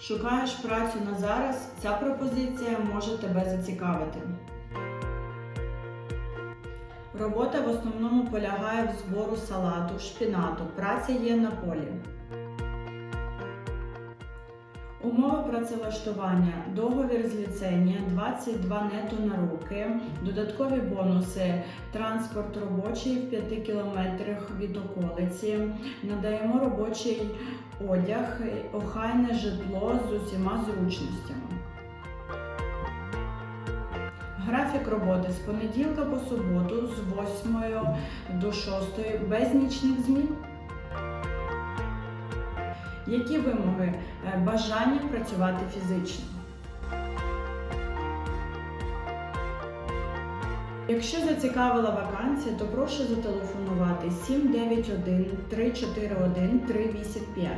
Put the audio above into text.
Шукаєш працю на зараз? Ця пропозиція може тебе зацікавити. Робота в основному полягає в збору салату, шпінату. Праця є на полі. Умови працевлаштування, договір з ліцензія, 22 нето на руки, додаткові бонуси, транспорт робочий в 5 кілометрах від околиці, надаємо робочий одяг, охайне житло з усіма зручностями. Графік роботи з понеділка по суботу з 8 до 6 без нічних змін. Які вимоги? Е, Бажання працювати фізично. Якщо зацікавила вакансія, то прошу зателефонувати 791 341 385.